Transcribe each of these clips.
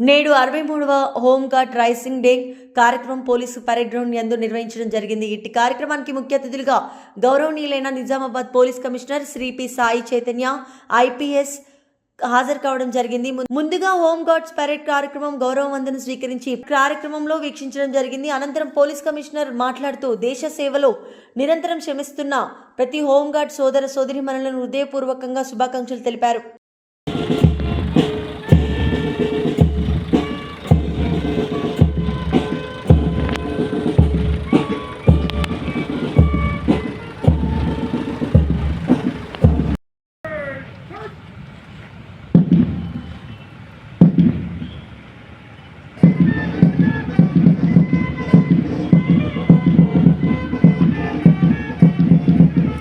నేడు అరవై మూడవ హోంగార్డ్ రైసింగ్ డే కార్యక్రమం పోలీసు పరేడ్ గ్రౌండ్ యందు నిర్వహించడం జరిగింది. ఇట్టి కార్యక్రమానికి ముఖ్య అతిథులుగా గౌరవనీయులైన Nizamabad police commissioner Shri P Sai Chaitanya IPS హాజరు కావడం జరిగింది. ము- ముందుగా హోమ్ గార్డ్స్ పరేడ్ కార్యక్రమం గౌరవ వందన స్వీకరించి కార్యక్రమంలో వీక్షించడం జరిగింది. అనంతరం పోలీస్ కమిషనర్ మాట్లాడుతూ దేశ సేవలో నిరంతరం శ్రమిస్తున్న ప్రతి హోమ్ గార్డ్ సోదర సోదరిమణులను హృదయపూర్వకంగా శుభాకాంక్షలు తెలిపారు.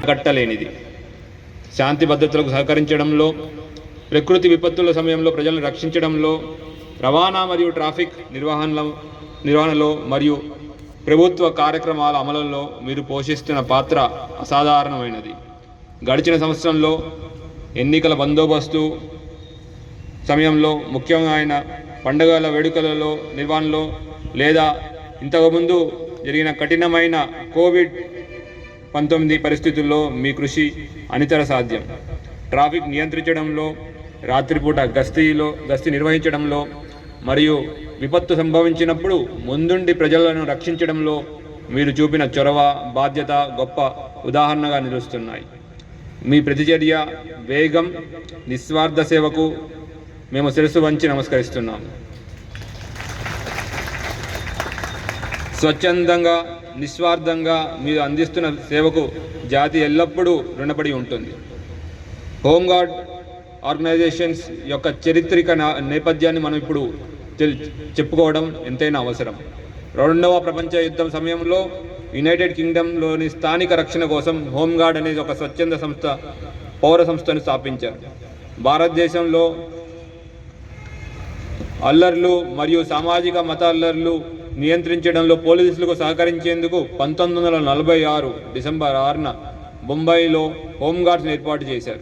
కట్టలేనిది. శాంతి భద్రతలకు సహకరించడంలో ప్రకృతి విపత్తుల సమయంలో ప్రజలను రక్షించడంలో రవాణా మరియు ట్రాఫిక్ నిర్వహణలో నిర్వహణలో మరియు ప్రభుత్వ కార్యక్రమాల అమలులో మీరు పోషిస్తున్న పాత్ర అసాధారణమైనది. గడిచిన సంవత్సరంలో ఎన్నికల బందోబస్తు సమయంలో ముఖ్యమైన పండుగల వేడుకలలో నిర్వహణలో లేదా ఇంతకుముందు జరిగిన కఠినమైన కోవిడ్ పంతొమ్మిది పరిస్థితుల్లో మీ కృషి అనితర సాధ్యం. ట్రాఫిక్ నియంత్రించడంలో రాత్రిపూట గస్తీలో గస్తీ నిర్వహించడంలో మరియు విపత్తు సంభవించినప్పుడు ముందుండి ప్రజలను రక్షించడంలో మీరు చూపిన చొరవ బాధ్యత గొప్ప ఉదాహరణగా నిలుస్తున్నాయి. మీ ప్రతిచర్య వేగం నిస్వార్థ సేవకు మేము శిరస్సు వంచి నమస్కరిస్తున్నాము స్వచ్ఛందంగా నిస్వార్థంగా మీరు అందిస్తున్న సేవకు జాతి ఎల్లప్పుడూ రుణపడి ఉంటుంది. హోంగార్డ్ ఆర్గనైజేషన్స్ యొక్క చరిత్రక నేపథ్యాన్ని మనం ఇప్పుడు తెల్- చెప్పుకోవడం ఎంతైనా అవసరం. రెండవ ప్రపంచ యుద్ధం సమయంలో యునైటెడ్ కింగ్డమ్లోని స్థానిక రక్షణ కోసం హోంగార్డ్ అనేది ఒక స్వచ్ఛంద సంస్థ పౌర సంస్థను స్థాపించారు. భారతదేశంలో అల్లర్లు మరియు సామాజిక మత అల్లర్లు నియంత్రించడంలో పోలీసులకు సహకరించేందుకు పంతొమ్మిది వందల నలభై ఆరు డిసెంబర్ ఆరున బొంబాయిలో హోంగార్డ్స్ని ఏర్పాటు చేశారు.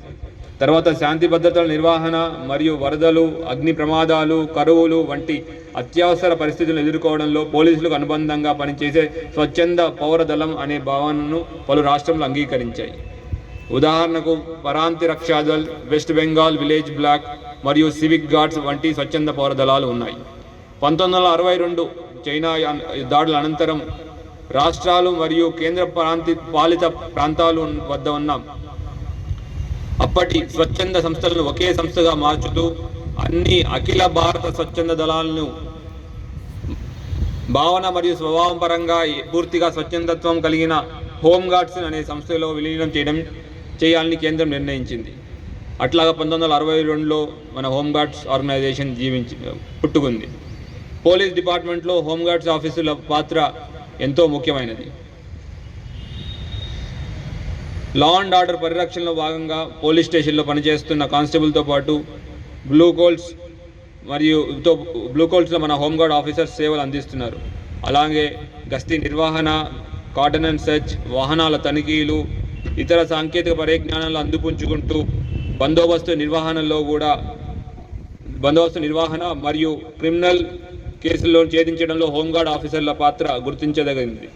తర్వాత శాంతి భద్రతల నిర్వహణ మరియు వరదలు అగ్ని ప్రమాదాలు కరువులు వంటి అత్యవసర పరిస్థితులను ఎదుర్కోవడంలో పోలీసులకు అనుబంధంగా పనిచేసే స్వచ్ఛంద పౌర దళం అనే భావనను పలు రాష్ట్రాలు అంగీకరించాయి. ఉదాహరణకు పరాంతి రక్షాదల్ వెస్ట్ బెంగాల్ విలేజ్ బ్లాక్ మరియు సివిక్ గార్డ్స్ వంటి స్వచ్ఛంద పౌర దళాలు ఉన్నాయి. పంతొమ్మిది వందల అరవై రెండు చైనా దాడుల అనంతరం రాష్ట్రాలు మరియు కేంద్ర ప్రాంతి పాలిత ప్రాంతాలు వద్ద ఉన్న అప్పటి స్వచ్ఛంద సంస్థలను ఒకే సంస్థగా మార్చుతూ అన్ని అఖిల భారత స్వచ్ఛంద దళాలను భావన మరియు స్వభావం పరంగా పూర్తిగా స్వచ్ఛందత్వం కలిగిన హోంగార్డ్స్ అనే సంస్థలో విలీనం చేయడం చేయాలని కేంద్రం నిర్ణయించింది. అట్లాగా పంతొమ్మిది వందల అరవై రెండులో మన హోంగార్డ్స్ ఆర్గనైజేషన్ జీవించి పుట్టుకుంది. పోలీస్ డిపార్ట్మెంట్లో హోమ్ గార్డ్స్ ఆఫీసుల పాత్ర ఎంతో ముఖ్యమైనది. లా అండ్ ఆర్డర్ పరిరక్షణలో భాగంగా పోలీస్ స్టేషన్లో పనిచేస్తున్న కానిస్టేబుల్తో పాటు బ్లూ కోల్స్ మరియు తో బ్లూ కోల్స్లో మన హోంగార్డ్ ఆఫీసర్స్ సేవలు అందిస్తున్నారు. అలాగే గస్తీ నిర్వహణ కాటన్ అండ్ సెర్చ్ వాహనాల తనిఖీలు ఇతర సాంకేతిక పరిజ్ఞానాలు అందిపుంచుకుంటూ బందోబస్తు నిర్వహణలో కూడా బందోబస్తు నిర్వహణ మరియు క్రిమినల్ కేసుల్లో ఛేదించడంలో హోంగార్డ్ ఆఫీసర్ల పాత్ర గుర్తించదగింది.